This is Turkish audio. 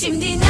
Şimdi ne?